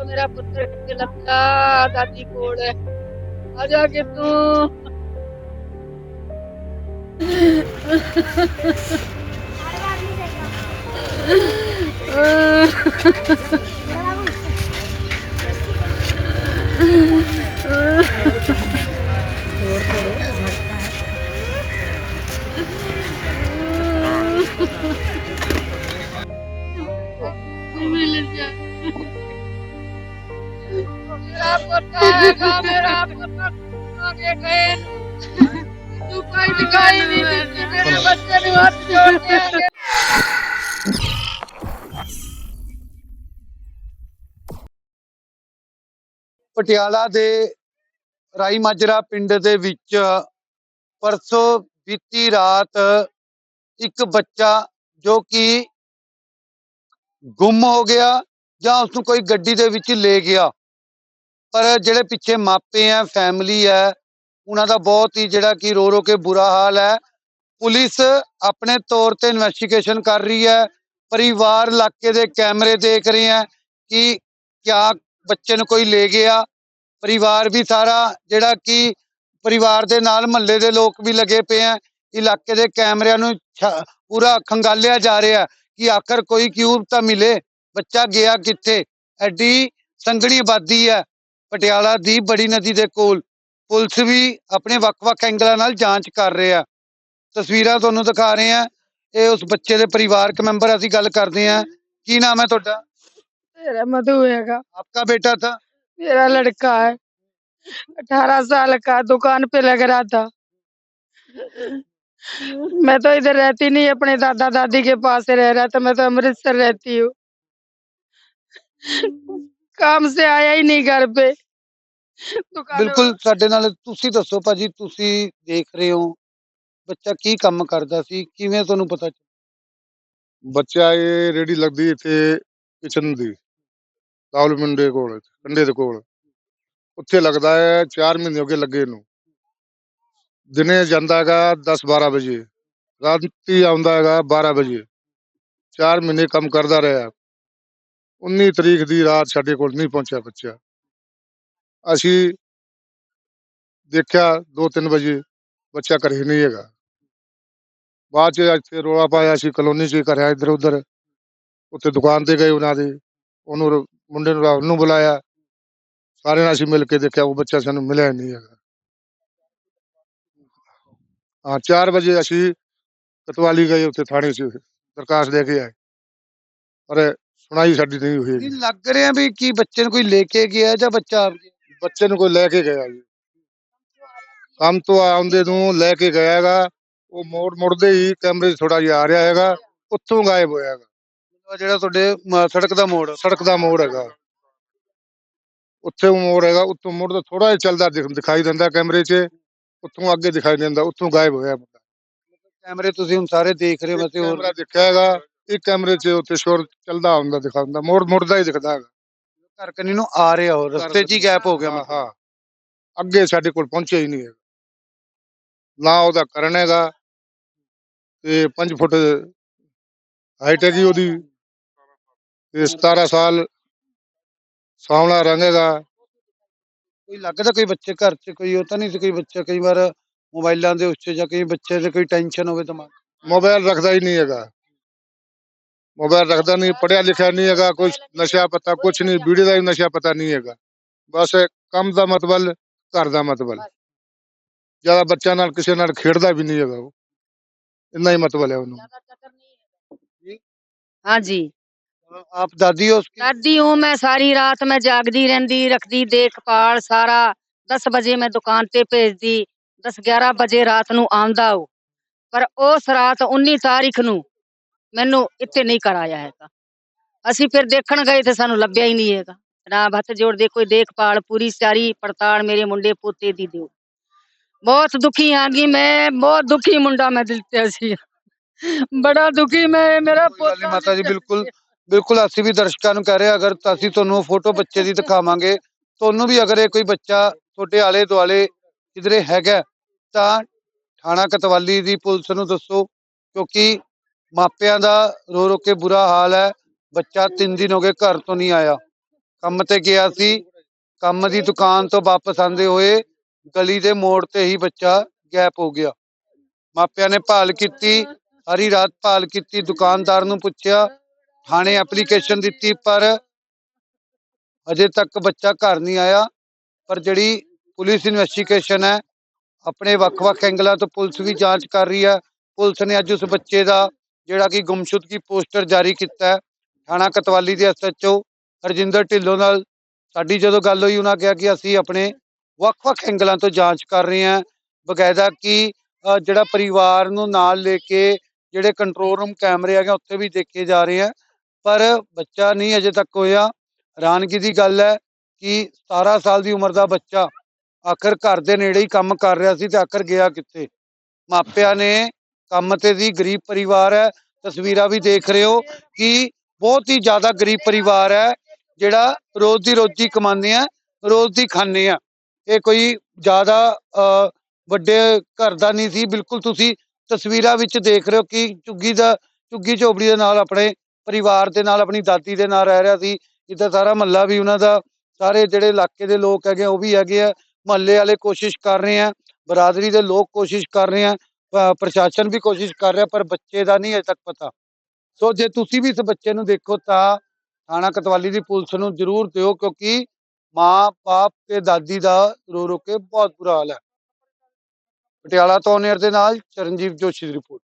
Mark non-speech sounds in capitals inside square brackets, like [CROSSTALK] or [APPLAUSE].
ਉਹ ਮੇਰਾ ਪੁੱਤਰ ਕਿੱਥੇ ਲੱਗਾ ਦਾਦੀ ਕੋਲ ਹੈ ਆ ਜਾ ਕੇ ਤੂੰ। ਮਿਲ [LAUGHS] ਪਟਿਆਲਾ ਦੇ ਰਾਈ ਮਾਜਰਾ ਪਿੰਡ ਦੇ ਵਿੱਚ ਪਰਸੋਂ ਬੀਤੀ ਰਾਤ ਇੱਕ ਬੱਚਾ ਜੋ ਕਿ ਗੁੰਮ ਹੋ ਗਿਆ ਜਾਂ ਉਸ ਨੂੰ ਕੋਈ ਗੱਡੀ ਦੇ ਵਿੱਚ ਲੈ ਗਿਆ। ਪਰ ਜਿਹੜੇ ਪਿੱਛੇ ਮਾਪੇ ਆ ਫੈਮਿਲੀ ਹੈ ਉਹਨਾਂ ਦਾ ਬਹੁਤ ਹੀ ਜਿਹੜਾ ਕਿ ਰੋ ਰੋ ਕੇ ਬੁਰਾ ਹਾਲ ਹੈ। ਪੁਲਿਸ ਆਪਣੇ ਤੌਰ ਤੇ ਇਨਵੈਸਟੀਗੇਸ਼ਨ ਕਰ ਰਹੀ ਹੈ। ਪਰਿਵਾਰ ਇਲਾਕੇ ਦੇ ਕੈਮਰੇ ਦੇਖ ਰਹੇ ਹੈ ਕਿ ਕਿਆ ਬੱਚੇ ਨੂੰ ਕੋਈ ਲੈ ਗਿਆ। ਪਰਿਵਾਰ ਵੀ ਸਾਰਾ ਜਿਹੜਾ ਕਿ ਪਰਿਵਾਰ ਦੇ ਨਾਲ ਮਹੱਲੇ ਦੇ ਲੋਕ ਵੀ ਲੱਗੇ ਪਏ ਆ ਇਲਾਕੇ ਦੇ ਕੈਮਰਿਆਂ ਨੂੰ ਛ- ਪੂਰਾ ਖੰਗਾਲਿਆ ਜਾ ਰਿਹਾ ਕਿ ਆਖਰ ਕੋਈ ਕਿਉਂ ਤਾਂ ਮਿਲੇ? ਬੱਚਾ ਗਿਆ ਕਿੱਥੇ? ਐਡੀ ਸੰਘਣੀ ਆਬਾਦੀ ਹੈ। ਪਟਿਆਲਾ ਦੀ ਬੜੀ ਨਦੀ ਦੇ ਕੋਲ ਪੁਲਿਸ ਵੀ ਆਪਣੇ ਵੱਖ-ਵੱਖ ਐਂਗਲਾਂ ਨਾਲ ਜਾਂਚ ਕਰ ਰਿਹਾ ਤਸਵੀਰਾਂ ਤੁਹਾਨੂੰ ਦਿਖਾ ਰਹੇ ਆ ਇਹ ਉਸ ਬੱਚੇ ਦੇ ਪਰਿਵਾਰਕ ਮੈਂਬਰ ਅਸੀਂ ਗੱਲ ਕਰਦੇ ਆ ਕੀ ਨਾਮ ਹੈ ਤੁਹਾਡਾ मेरा मधु हैगा आपका बेटा था मेरा लड़का है अठारह साल का दुकान पे लग रहा था मैं तो इधर रहती नहीं अपने दादा दादी के पास रह रहा था मैं तो अमृतसर रहती हूँ काम से आया ही नहीं घर पे दुकान ਬਿਲਕੁਲ ਸਾਡੇ ਨਾਲ ਤੁਸੀਂ ਦੱਸੋ ਭਾਜੀ ਤੁਸੀਂ ਦੇਖ ਰਹੇ ਹੋ ਬੱਚਾ ਕੀ ਕੰਮ ਕਰਦਾ ਸੀ ਕਿਵੇਂ ਤੁਹਾਨੂੰ ਪਤਾ ਚੱਲਿਆ? ਬੱਚਾ ਇਹ ਰੇੜੀ ਲੱਗਦੀ ਇੱਥੇ ਕਿਚਨ ਦੀ ਰਾਵਲ ਮੰਡੇ ਕੋਲ ਕੰਡੇ ਦੇ ਕੋਲ ਉੱਥੇ ਲੱਗਦਾ ਹੈ 4 ਮਹੀਨੇ ਹੋ ਗਏ ਲੱਗੇ ਨੂੰ ਦਿਨੇ ਜਾਂਦਾ ਹੈਗਾ 10 12 ਵਜੇ ਰਾਤੀ ਆਉਂਦਾ ਹੈਗਾ 12 ਵਜੇ 4 ਮਹੀਨੇ ਕੰਮ ਕਰਦਾ ਰਿਹਾ 19 ਤਰੀਕ ਦੀ ਰਾਤ ਸਾਡੇ ਕੋਲ ਨਹੀਂ ਪਹੁੰਚਿਆ ਬੱਚਾ। ਅਸੀਂ ਦੇਖਿਆ 2-3 ਵਜੇ ਬੱਚਾ ਘਰੇ ਨਹੀਂ ਹੈਗਾ। ਬਾਅਦ ਚ ਇੱਥੇ ਰੋਲਾ ਪਾਇਆ ਸੀ ਕਲੋਨੀ ਚ ਕਰਿਆ ਇੱਧਰ ਉੱਧਰ। ਉੱਥੇ ਦੁਕਾਨ ਤੇ ਗਏ ਉਹਨਾਂ ਦੇ। ਉਹਨੂੰ ਮੁੰਡੇ ਨੂੰ ਉਹਨੂੰ ਬੁਲਾਇਆ। ਸਾਰਿਆਂ ਨੇ ਅਸੀਂ ਮਿਲ ਕੇ ਦੇਖਿਆ ਉਹ ਬੱਚਾ ਸਾਨੂੰ ਮਿਲਿਆ ਨਹੀਂ ਹੈਗਾ। ਹਾਂ 4 ਵਜੇ ਅਸੀਂ ਕਤਵਾਲੀ ਗਏ ਉੱਥੇ ਥਾਣੇ 'ਚ, ਦਰਖਾਸਤ ਦੇ ਕੇ ਆਏ। ਪਰ ਸੁਣਾਈ ਸਾਡੀ ਨਹੀਂ ਹੋਈ ਨਹੀਂ ਲੱਗ ਰਿਹਾ ਵੀ ਕੀ ਬੱਚੇ ਨੂੰ ਕੋਈ ਲੈ ਕੇ ਗਿਆ ਜਾਂ ਬੱਚਾ ਆਪ ਗਿਆ? ਬੱਚੇ ਨੂੰ ਕੋਈ ਲੈ ਕੇ ਗਿਆ ਜੀ। ਕੰਮ ਤੋਂ ਆਉਂਦੇ ਨੂੰ ਲੈ ਕੇ ਗਿਆ ਹੈਗਾ। ਉਹ ਮੋੜ ਮੁੜਦੇ ਹੀ ਕੈਮਰੇ ਥੋੜਾ ਜਿਹਾ ਆ ਰਿਹਾ ਹੈਗਾ। ਉੱਥੋਂ ਗਾਇਬ ਹੋਇਆ ਹੈਗਾ। ਉਹ ਜਿਹੜਾ ਤੁਹਾਡੇ ਸੜਕ ਦਾ ਮੋੜ। ਸੜਕ ਦਾ ਮੋੜ ਹੈਗਾ। ਉੱਥੇ ਉਹ ਮੋੜ ਹੈਗਾ। ਉੱਥੋਂ ਮੋੜ ਥੋੜਾ ਜਿਹਾ ਚੱਲਦਾ ਦਿਖ- ਦਿਖਾਈ ਦਿੰਦਾ ਕੈਮਰੇ 'ਚ। ਉੱਥੋਂ ਅੱਗੇ ਦਿਖਾਈ ਦਿੰਦਾ। ਉੱਥੋਂ ਗਾਇਬ ਹੋਇਆ ਕੈਮਰੇ ਤੁਸੀਂ ਹੁਣ ਸਾਰੇ ਦੇਖ ਰਹੇ ਹੋ ਵੈਸੇ ਹੋਰ ਕੈਮਰਾ ਦੇਖਿਆ ਹੈਗਾ। ਇੱਕ ਕੈਮਰੇ 'ਚ ਉੱਥੇ ਸ਼ੋਰ ਚੱਲਦਾ ਹੁੰਦਾ ਦਿਖਾਉਂਦਾ ਮੋੜ ਮੁੜਦਾ ਹੀ ਦਿਖਦਾ ਹੈਗਾ। ਘਰ ਕੰਨੀ ਨੂੰ ਆ ਰਿਹਾ ਹੋ ਰਸਤੇ 'ਚ ਹੀ ਗੈਪ ਹੋ ਗਿਆ ਹਾਂ ਮਤਲਬ। ਹਾਂ। ਅੱਗੇ ਸਾਡੇ ਕੋਲ ਪਹੁੰਚਿਆ ਹੀ ਨਹੀਂ ਹੈਗਾ। ਨਾ ਉਹਦਾ ਕਰਨ ਹੈਗਾ। ਤੇ 5 ਫੁੱਟ ਹਾਈਟ ਹੈਗੀ ਉਹਦੀ। ਤੇ 17 ਸਾਲ ਸਾਵਲਾ ਰੰਗ ਹੈਗਾ। ਕੋਈ ਲੱਗਦਾ ਕੋਈ ਬੱਚੇ ਘਰ 'ਚ ਕੋਈ ਉਹ ਤਾਂ ਨਹੀਂ ਸੀ ਕੋਈ ਬੱਚਾ ਕਈ ਵਾਰ ਮੋਬਾਈਲਾਂ ਦੇ ਉੱਤੇ ਜਾਂ ਕਈ ਬੱਚੇ ਦੇ ਕੋਈ ਟੈਨਸ਼ਨ ਹੋਵੇ ਦਿਮਾਗ ਮੋਬਾਈਲ ਰੱਖਦਾ ਹੀ ਨਹੀਂ ਹੈਗਾ। ਮੋਬਾਈਲ ਰੱਖਦਾ ਨਹੀਂ ਪੜਿਆ ਲਿਖਿਆ ਨਹੀਂ ਹੈਗਾ ਕੁਝ ਨਸ਼ਾ ਪਤਾ ਕੁਝ ਨਹੀਂ ਵੀਡੀਓ ਦਾ ਵੀ ਨਸ਼ਾ ਪਤਾ ਨਹੀਂ ਹੈਗਾ ਬਸ ਕੰਮ ਦਾ ਮਤਲਬ ਘਰ ਦਾ ਮਤਲਬ ਜਿਆਦਾ ਬੱਚਾ ਨਾਲ ਕਿਸੇ ਨਾਲ ਖੇਡਦਾ ਵੀ ਨਹੀਂ ਹੈਗਾ ਉਹ ਇੰਨਾ ਹੀ ਮਤਲਬ ਹੈ ਉਹਨੂੰ हाँ जी आप दादी हो उसकी दादी हूँ मैं सारी रात मैं जागदी रहंदी रखदी देखभाल सारा 10 ਵਜੇ ਮੈਂ ਦੁਕਾਨ ਤੇ ਭੇਜਦੀ 10 11 ਵਜੇ ਰਾਤ ਨੂੰ ਆਉਂਦਾ ਉਹ ਪਰ ਉਸ ਰਾਤ 19 ਤਾਰੀਖ ਨੂੰ ਮੈਨੂੰ ਇੱਥੇ ਨਹੀਂ ਕਰਾਇਆ ਹੈਗਾ। ਅਸੀਂ ਫਿਰ ਦੇਖਣ ਗਏ ਤੇ ਸਾਨੂੰ ਲੱਭਿਆ ਹੀ ਨਹੀਂ ਹੈਗਾ। ਰਾਬ ਹੱਥ ਜੋੜਦੇ ਕੋਈ ਦੇਖਭਾਲ ਪੂਰੀ ਸਾਰੀ ਪੜਤਾਲ ਮੇਰੇ ਮੁੰਡੇ ਪੋਤੇ ਦੀ ਦਿਓ। ਬਹੁਤ ਦੁਖੀ ਆਂਗੀ ਮੈਂ ਬਹੁਤ ਦੁਖੀ ਮੁੰਡਾ ਮੈਂ ਦਿਲ ਤੇ ਸੀ। ਬੜਾ ਦੁਖੀ ਮੈਂ ਮੇਰਾ ਪੋਤਾ ਮਾਤਾ ਜੀ, ਬਿਲਕੁਲ। ਬਿਲਕੁਲ ਅਸੀਂ ਵੀ ਦਰਸ਼ਕਾਂ ਨੂੰ ਕਹਿ ਰਹੇ ਹਾਂ, ਅਗਰ ਅਸੀਂ ਤੁਹਾਨੂੰ ਫੋਟੋ ਬੱਚੇ ਦੀ ਦਿਖਾਵਾਂਗੇ ਤੁਹਾਨੂੰ ਵੀ ਅਗਰ ਇਹ ਕੋਈ ਬੱਚਾ ਤੁਹਾਡੇ ਆਲੇ ਦੁਆਲੇ ਕਿਧਰੇ ਹੈਗਾ ਤਾਂ ਥਾਣਾ ਕਤਵਾਲੀ ਦੀ ਪੁਲਿਸ ਨੂੰ ਦੱਸੋ ਕਿਉਂਕਿ ਮਾਪਿਆਂ ਦਾ ਰੋ ਰੋ ਕੇ ਬੁਰਾ ਹਾਲ ਹੈ। ਬੱਚਾ 3 ਦਿਨ ਹੋ ਗਏ ਘਰ ਤੋਂ ਨਹੀਂ ਆਇਆ। ਕੰਮ ਤੇ ਗਿਆ ਸੀ। ਕੰਮ ਦੀ ਦੁਕਾਨ ਤੋਂ ਵਾਪਸ ਆਂਦੇ ਹੋਏ ਗਲੀ ਦੇ ਮੋੜ ਤੇ ਹੀ ਬੱਚਾ ਗੈਪ ਹੋ ਗਿਆ। ਮਾਪਿਆਂ ਨੇ ਭਾਲ ਕੀਤੀ। ਸਾਰੀ ਰਾਤ ਭਾਲ ਕੀਤੀ। ਦੁਕਾਨਦਾਰ ਨੂੰ ਪੁੱਛਿਆ। ਥਾਣੇ ਐਪਲੀਕੇਸ਼ਨ ਦਿੱਤੀ, ਪਰ ਅਜੇ ਤੱਕ ਬੱਚਾ ਘਰ ਨਹੀਂ ਆਇਆ। ਪਰ ਜਿਹੜੀ ਪੁਲਿਸ ਇਨਵੈਸਟੀਗੇਸ਼ਨ ਹੈ, ਆਪਣੇ ਵੱਖ-ਵੱਖ ਐਂਗਲਾਂ ਤੋਂ ਪੁਲਿਸ ਵੀ ਜਾਂਚ ਕਰ ਰਹੀ ਹੈ। ਪੁਲਿਸ ਨੇ ਅੱਜ ਉਸ ਬੱਚੇ ਦਾ ਜਿਹੜਾ ਕਿ ਗੁੰਮਸ਼ੁਦਗੀ ਪੋਸਟਰ ਜਾਰੀ ਕੀਤਾ ਥਾਣਾ ਕਤਵਾਲੀ ਦੇ ਐਸਐਚਓ ਹਰਜਿੰਦਰ ਢਿੱਲੋਂ ਨਾਲ। ਸਾਡੀ ਜਦੋਂ ਗੱਲ ਹੋਈ, ਉਹਨਾਂ ਕਿਹਾ ਕਿ ਅਸੀਂ ਆਪਣੇ ਵੱਖ-ਵੱਖ ਐਂਗਲਾਂ ਤੋਂ ਜਾਂਚ ਕਰ ਰਹੇ ਹਾਂ, ਬਕਾਇਦਾ ਕਿ ਜਿਹੜਾ ਪਰਿਵਾਰ ਨੂੰ ਨਾਲ ਲੈ ਕੇ ਜਿਹੜੇ ਕੰਟਰੋਲ ਰੂਮ ਕੈਮਰੇ ਹੈਗੇ ਉੱਥੇ ਵੀ ਦੇਖੇ ਜਾ ਰਹੇ ਆ ਪਰ ਬੱਚਾ ਨਹੀਂ ਅਜੇ ਤੱਕ ਹੋਇਆ। ਹੈਰਾਨਗੀ ਦੀ ਗੱਲ ਹੈ ਕਿ 17 ਸਾਲ ਦੀ ਉਮਰ ਦਾ ਬੱਚਾ ਆਖਰ ਘਰ ਦੇ ਨੇੜੇ ਹੀ ਕੰਮ ਕਰ ਰਿਹਾ ਸੀ ਤੇ ਆਖਰ ਗਿਆ ਕਿੱਥੇ? ਮਾਪਿਆਂ ਨੇ ਕੰਮ ਤੇ ਸੀ ਗਰੀਬ ਪਰਿਵਾਰ ਹੈ ਤਸਵੀਰਾਂ ਵੀ ਦੇਖ ਰਹੇ ਹੋ ਕਿ ਬਹੁਤ ਹੀ ਜ਼ਿਆਦਾ ਗਰੀਬ ਪਰਿਵਾਰ ਹੈ ਜਿਹੜਾ ਰੋਜ਼ ਦੀ ਰੋਜੀ ਕਮਾਉਂਦੇ ਆ ਰੋਜ਼ ਦੀ ਖਾਂਦੇ ਆ। ਇਹ ਕੋਈ ਜ਼ਿਆਦਾ ਅ, ਵੱਡੇ ਘਰ ਦਾ ਨਹੀਂ ਸੀ ਬਿਲਕੁਲ ਤੁਸੀਂ ਤਸਵੀਰਾਂ ਵਿੱਚ ਦੇਖ ਰਹੇ ਹੋ ਕਿ ਝੁੱਗੀ ਦਾ ਝੁੱਗੀ ਝੋਪੜੀ ਦੇ ਨਾਲ ਆਪਣੇ ਪਰਿਵਾਰ ਦੇ ਨਾਲ ਆਪਣੀ ਦਾਦੀ ਦੇ ਨਾਲ ਰਹਿ ਰਿਹਾ ਸੀ ਇੱਧਰ ਸਾਰਾ ਮਹੱਲਾ ਵੀ ਉਹਨਾਂ ਦਾ ਸਾਰੇ ਜਿਹੜੇ ਇਲਾਕੇ ਦੇ ਲੋਕ ਹੈਗੇ ਆ, ਉਹ ਵੀ ਹੈਗੇ ਆ ਮਹੱਲੇ ਵਾਲੇ ਕੋਸ਼ਿਸ਼ ਕਰ ਰਹੇ ਆ ਬਰਾਦਰੀ ਦੇ ਲੋਕ ਕੋਸ਼ਿਸ਼ ਕਰ ਰਹੇ ਆ ਪ੍ਰਸ਼ਾਸਨ ਵੀ ਕੋਸ਼ਿਸ਼ ਕਰ ਰਿਹਾ, ਪਰ ਬੱਚੇ ਦਾ ਨਹੀਂ ਅਜੇ ਤੱਕ ਪਤਾ। ਸੋ ਜੇ ਤੁਸੀਂ ਵੀ ਇਸ ਬੱਚੇ ਨੂੰ ਦੇਖੋ ਤਾਂ ਥਾਣਾ ਕਤਵਾਲੀ ਦੀ ਪੁਲਿਸ ਨੂੰ ਜ਼ਰੂਰ ਦਿਓ, ਕਿਉਂਕਿ ਮਾਂ ਬਾਪ ਤੇ ਦਾਦੀ ਦਾ ਰੋ ਰੋ ਕੇ ਬਹੁਤ ਬੁਰਾ ਹਾਲ ਹੈ। ਪਟਿਆਲਾ ਤੋਂ ਨੇਰ ਦੇ ਨਾਲ ਚਰਨਜੀਤ ਜੋਸ਼ੀ ਦੀ ਰਿਪੋਰਟ।